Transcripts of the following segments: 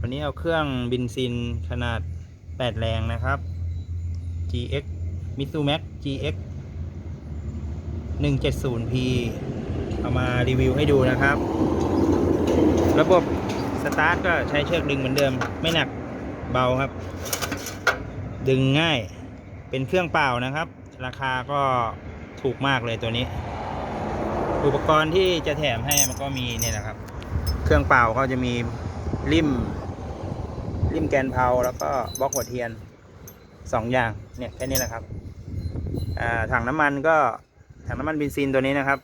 วันนี้เอาเครื่องบินซินขนาด 8 แรงนะครับ GX Mitsumax GX 170P เอามารีวิวให้ดูนะครับ ระบบสตาร์ทก็ใช้เชือกดึงเหมือนเดิม ไม่หนักเบาครับ ดึงง่ายเป็นเครื่องเปล่านะครับ ราคาก็ถูกมากเลยตัวนี้ อุปกรณ์ที่จะแถมให้มันก็มีเนี่ยนะครับ เครื่องเปล่าก็จะมีริม ริมแกนเพาแล้วก็บล็อกหัวเทียนสองอย่างเนี่ยแค่นี้แหละครับถังน้ำมันก็ถังน้ำมันเบนซินตัวนี้นะครับ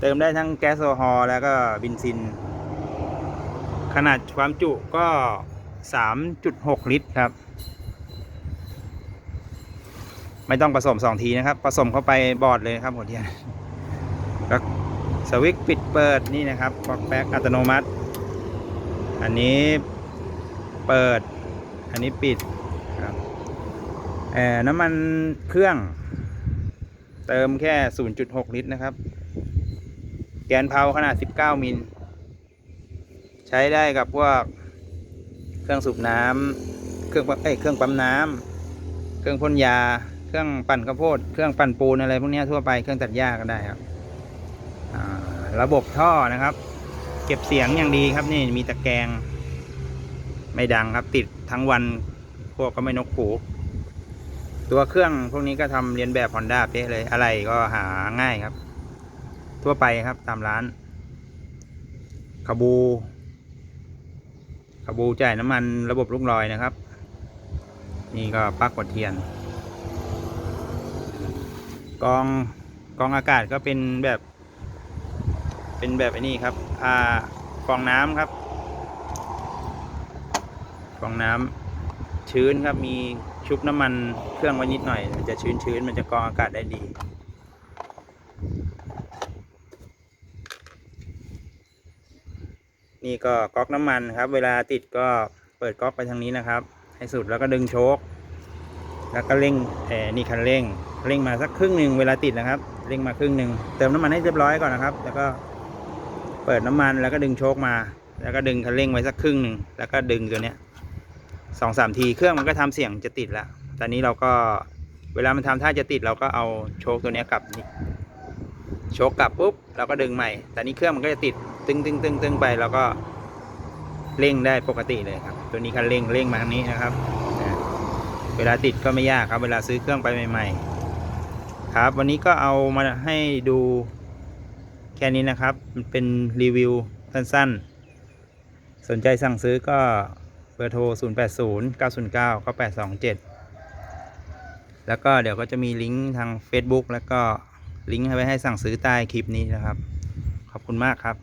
เติมได้ทั้งแก๊สโซฮอลแล้วก็เบนซิน ขนาดความจุก็ 3.6 ลิตรครับ ไม่ต้องผสมสองทีนะครับ ผสมเข้าไปบอดเลยครับหัวเทียนแล้วสวิตช์ปิดเปิดนี่นะครับปลั๊กแป๊กอัตโนมัติ อันนี้ เปิด อันนี้ปิดครับเอ่อน้ำมันเครื่อง เติมแค่ 0.6 ลิตรนะครับ แกนเพาขนาด 19 มิล ใช้ได้กับพวกเครื่องสูบน้ำเครื่องปั๊มเอ้เครื่องปั๊มน้ำเครื่องพ่นยา เครื่องปั่นข้าวโพด เครื่องปั่นปูนอะไรพวกนี้ทั่วไป เครื่องตัดหญ้าก็ได้ครับระบบท่อนะครับ เก็บเสียงอย่างดีครับนี่มีตะแกรง ไม่ดังครับติดทั้งวันพวกก็ไม่นกหูตัวเครื่องพวกนี้ก็ทำเรียนแบบฮอนด้าเป๊ะเลยอะไรก็หาง่ายครับ ทั่วไปครับตามร้านขบูขบูจ่ายน้ำมันระบบลูกลอยนะครับ นี่ก็ปลั๊กกดเทียน กองกองอากาศก็เป็นแบบ เป็นแบบไอ้นี่ครับอ่ากองน้ำครับ กรองน้ำชื้นครับ มีชุบน้ำมันเครื่องไว้นิดหน่อย มันจะชื้นชื้นๆมันจะกรองอากาศได้ดีนี่ก็ก๊อกน้ำมันครับ เวลาติดก็เปิดก๊อกไปทางนี้นะครับ ให้สุดแล้วก็ดึงโชคแล้วก็เร่งแอนี่คันเร่ง เร่งมาสักครึ่งหนึ่งเวลาติดนะครับ เร่งมาครึ่งหนึ่งเติมน้ำมันให้เรียบร้อยก่อนนะครับ แล้วก็เปิดน้ำมันแล้วก็ดึงโชคมา แล้วก็ดึงคันเร่งไว้สักครึ่งหนึ่งแล้วก็ดึงตัวเนี้ย สองสามทีเครื่องมันก็ทำเสียงจะติดแล้ว ตอนนี้เราก็เวลามันทำท่าจะติดเราก็เอาโชคตัวนี้กลับนี่โชคกลับปุ๊บเราก็ดึงใหม่ แต่นี้เครื่องมันก็จะติดตึงตึงตึงตึงไปแล้วก็เร่งได้ปกติเลยครับ ตัวนี้คันเร่งเร่งมาทางนี้นะครับ เวลาติดก็ไม่ยากครับ เวลาซื้อเครื่องไปใหม่ ๆ ครับ วันนี้ก็เอามาให้ดูแค่นี้นะครับ มันเป็นรีวิวสั้นๆ สนใจสั่งซื้อก็ เบอร์โทร 0 8 0 9 0 9 9 8 2 7 แล้วก็เดี๋ยวก็จะมีลิงก์ทาง Facebook แล้วก็ลิงก์ให้ไว้ให้สั่งซื้อใต้คลิปนี้นะครับ ขอบคุณมากครับ